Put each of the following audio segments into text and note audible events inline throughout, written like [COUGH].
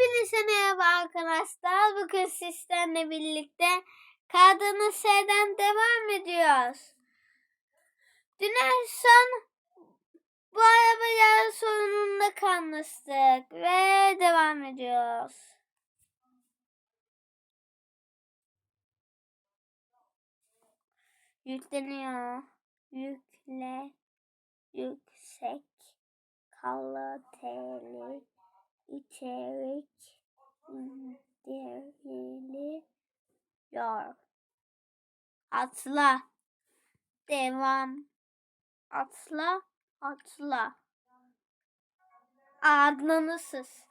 Hepinize merhaba arkadaşlar. Bugün sizlerle birlikte Kadını S'den devam ediyoruz. Dün en son bu araba yarı sorununda kalmıştık ve devam ediyoruz. Yükleniyor. Yükle. Yüksek. Kaliteli içerik indiriliyor. Atla. Devam. Atla. Atla. Adlanısız.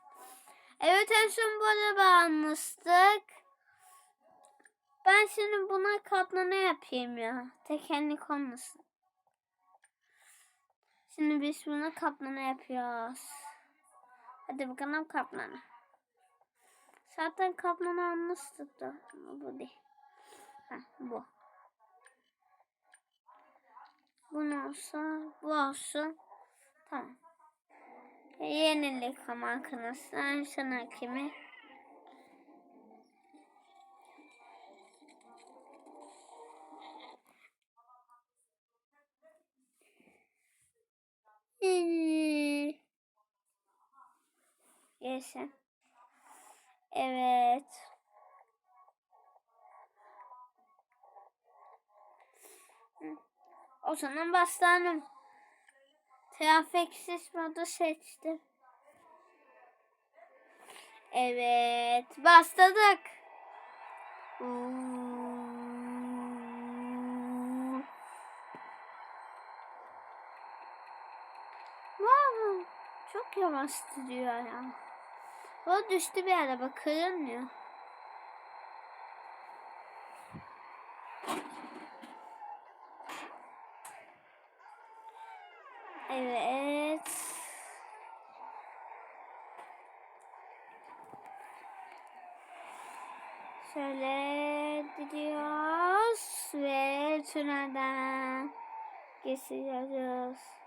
Evet en son böyle bağlanmıştık. Ben şimdi buna katlana yapayım ya. Tekenlik olmasın. Şimdi biz bunu kaplana yapıyoruz. Hadi bakalım kaplana. Zaten kaplana anlaştık da. Ama bu değil. Heh, bu. Bu ne olsa bu olsun. Tamam. Yenilik ama arkadaşlar. Sana kimi? Yaşa. Evet. O zaman başlayalım. Trafiksiz modu seçtim. Evet. Başladık. Wow. Çok yavaş gidiyor ya. O düştü bir araba kırılmıyor. Evet. Şöyle gidiyoruz ve tünelden geçiyoruz.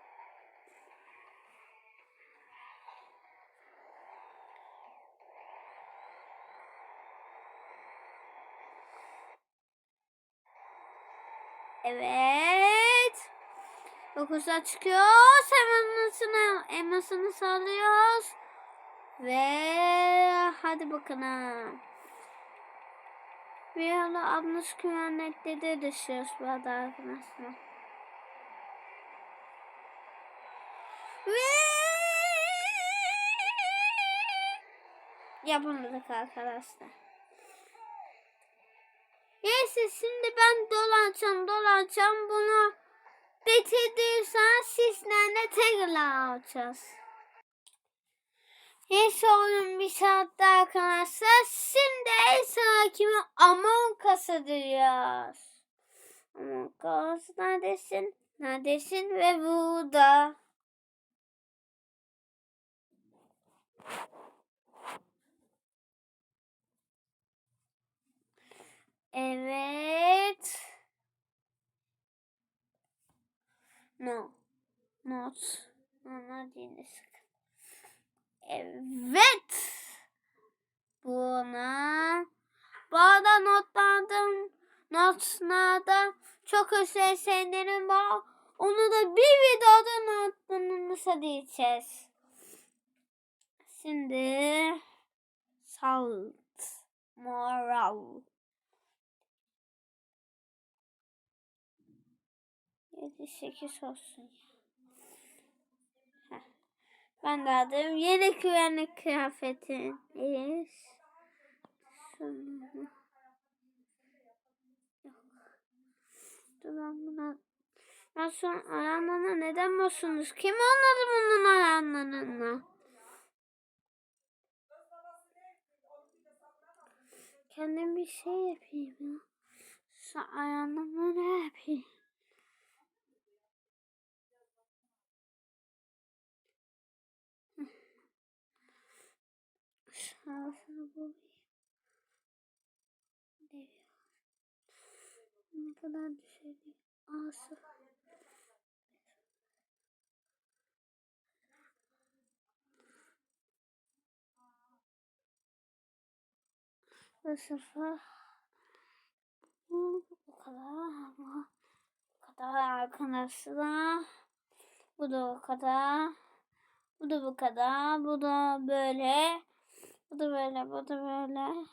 Evet. Dokuzda çıkıyoruz. Elmasını, elmasını sağlıyoruz. Ve hadi bakalım. Bir yana 60 kilometrede de düşüyoruz bu arada arkadaşlar. Ve yapamadık arkadaşlar. Neyse şimdi ben dolanacağım dolanacağım bunu bitirdiysen sizlerle tekrar alacağız. Neyse oğlum bir saatte arkadaşlar. Şimdi en sakimi Among Us'a diyoruz. Among Us neredesin? Neredesin ve burada. Evet. No. Not. Not yine sakın. Evet. Buna. Bu arada notladım. Notlarda çok özel şeylerim var. Onu da bir videoda notlarımıza diyeceğiz. Şimdi salt moral. 7 8 olsun. Heh. Ben de aldım. Yeni güvenlik kıyafetiyiz. Şunu. Yok. Dur ben buna ben son aranlarına neden basıyorsunuz? Kim anladı bunun aranlarına? Kendim bir şey yapayım ya. Ayağımda ne yapayım? Şansını bulayım. Ne kadar düşelim. Aa Bu sıfır. Bu kadar. Bu bu kadar arkadaşlar. Bu da o kadar. Bu da bu kadar. Bu da böyle. Bu da böyle. Bu da böyle.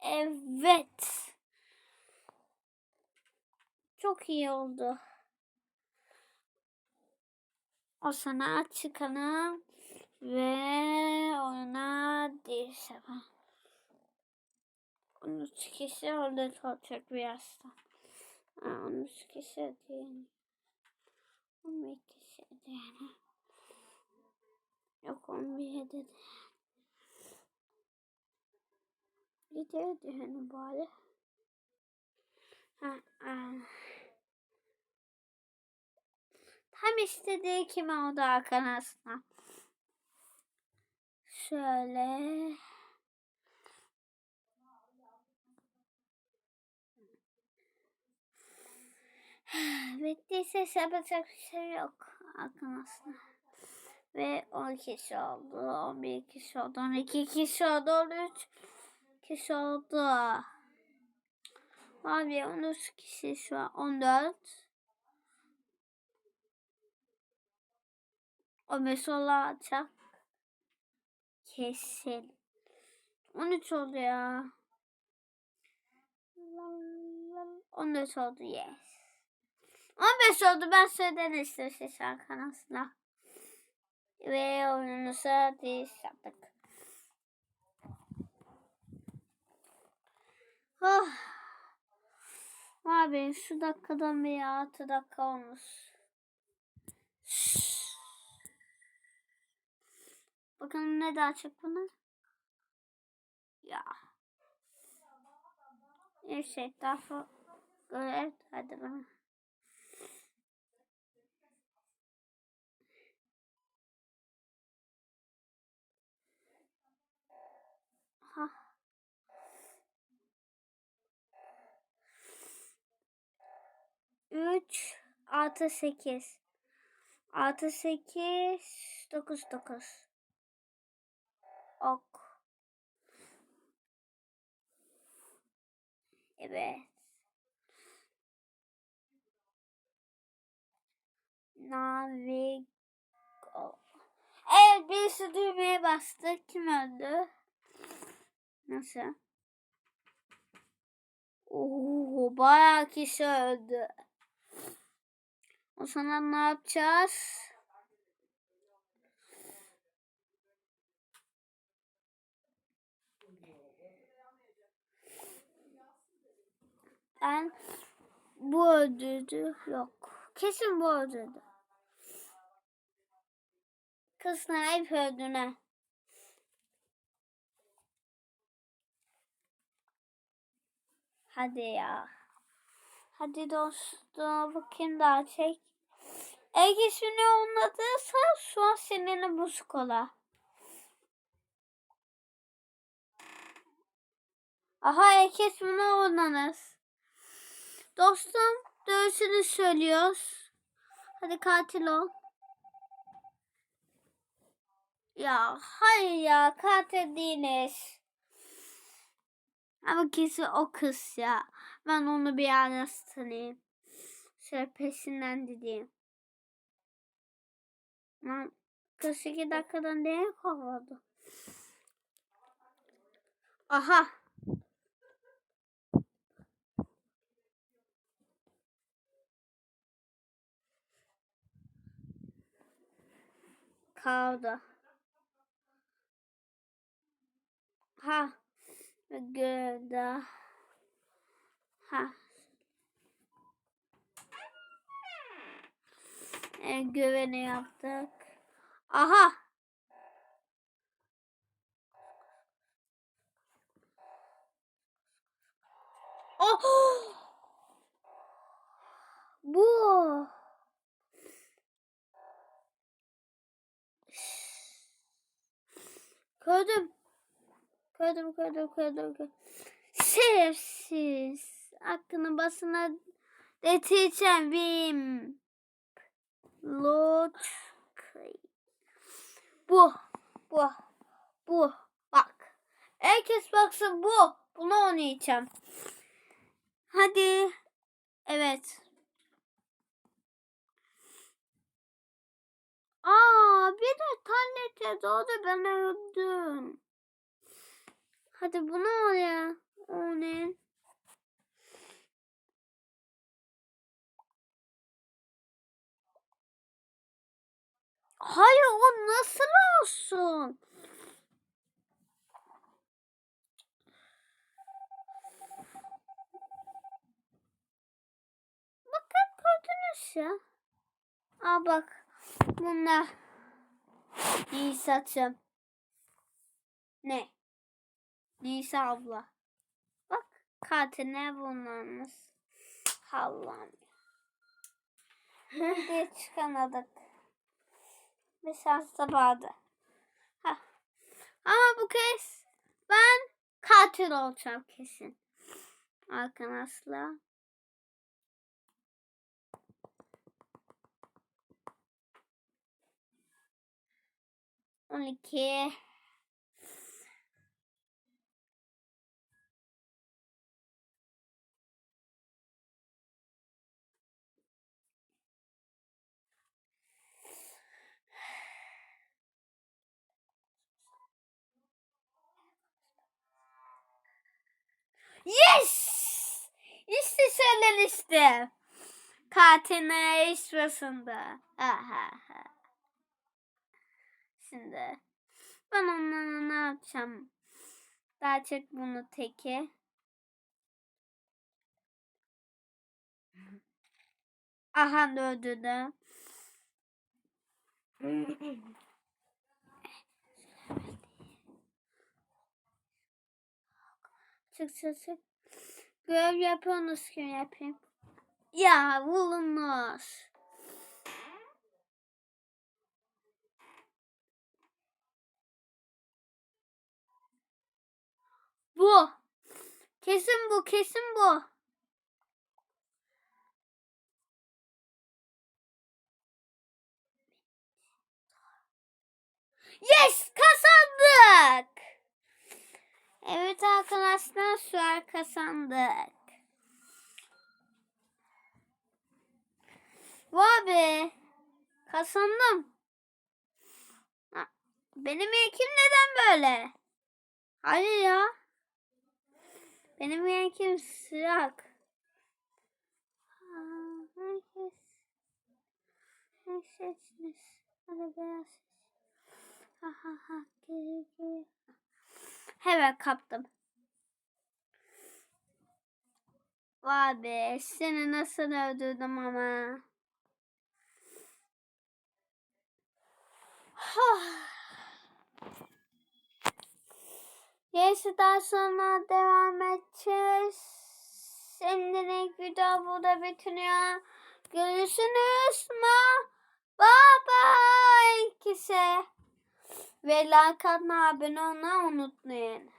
Evet. Çok iyi oldu. O sana çıkalım ve oyuna değilse ben. Onun kişi orada olacak birazdan. Ha, onun kişi değil. Onun kişi değil. Yok bir dedi. Gidiyordu hani bari. Ha, ha. Tam istediği kim oldu arkadaşlar. Şöyle. [SIGHS] Bittiyse yapacak bir şey yok arkadaşlar. Ve 10 kişi oldu, 11 kişi oldu, 12 kişi oldu, 13 kişi oldu. Abi 13 kişi şu an 14. O mesela açacak. Kesin. 13 oldu ya. 14 oldu yes. 15 oldu ben söyledim işte ses arkadaşlar. Ve oyunumuza diş yaptık. Oh. Abi şu dakikadan bir 6 dakika olmuş. Bakalım ne daha çok buna. Ya. Şey daha. Evet hadi bana. 3 artı 8. Artı 8 9 9. Ok. Evet. Navig Evet birisi düğmeye bastı. Kim öldü? Nasıl? Oo, bayağı kişi öldü. O zaman ne yapacağız? Ben bu öldürdü. Yok. Kesin bu öldürdü. Kızlar hep öldüğüne. Hadi ya. Hadi dostum bakayım daha çek. Eğer şunu olmadıysa şu an seninle buz kola. Aha herkes bunu oynanır. Dostum dövüşünü söylüyoruz. Hadi katil ol. Ya hayır ya katil değiliz. Ama kesin o kız ya. Ben onu bir araştırayım. Şöyle peşinden gideyim. Lan 42 dakikadan neye kovaladı? Aha. Kaldı. Ha. Gördü. Ha. E, güveni yaptık. Aha. Oh. Bu. Gördüm. Gördüm, gördüm, gördüm, gördüm. Şerefsiz. Hakkını basına getireceğim. Lot. Bu. Bu. Bu. Bak. Herkes baksın bu. Bunu oynayacağım. Hadi. Evet. Aa, bir de tablet doğdu ben öldüm. Hadi bunu oraya. Oynayın. Hayır o nasıl olsun? Bakın gördünüz ya. Aa bak. Bunlar. Nisa'cığım. Ne? Nisa abla. Bak katiline bulmamız. Allah'ım. Diye [LAUGHS] çıkamadık. Bir şans da vardı. Ha. Ama bu kez ben katil olacağım kesin. Arkadaşlar. On iki. Yes! İşte söylemiştim. Katilin sırasında. Aha. Şimdi ben onlara ne yapacağım? Daha çok bunu teki. Aha öldürdü. [LAUGHS] Çık çık çık. Görev yapıyorsunuz ki yapayım. Ya bulunmaz. Bu. Kesin bu, kesin bu. Yes, kazandık. Evet arkadaşlar, an kazandık. Vay be. Kazandım. Benim ilkim neden böyle? Hayır ya. Benim ilkim sırak. Aa, Herkes. Herkes. Hadi beyaz. Ha ha ha. Geri geri. Evet kaptım. Vay be. Seni nasıl öldürdüm ama. Neyse daha sonra devam edeceğiz. Şimdilik video burada bitiriyor. Görüşürüz. Ma. Bye bye. Kişi. Ve like atmayı abone olmayı unutmayın.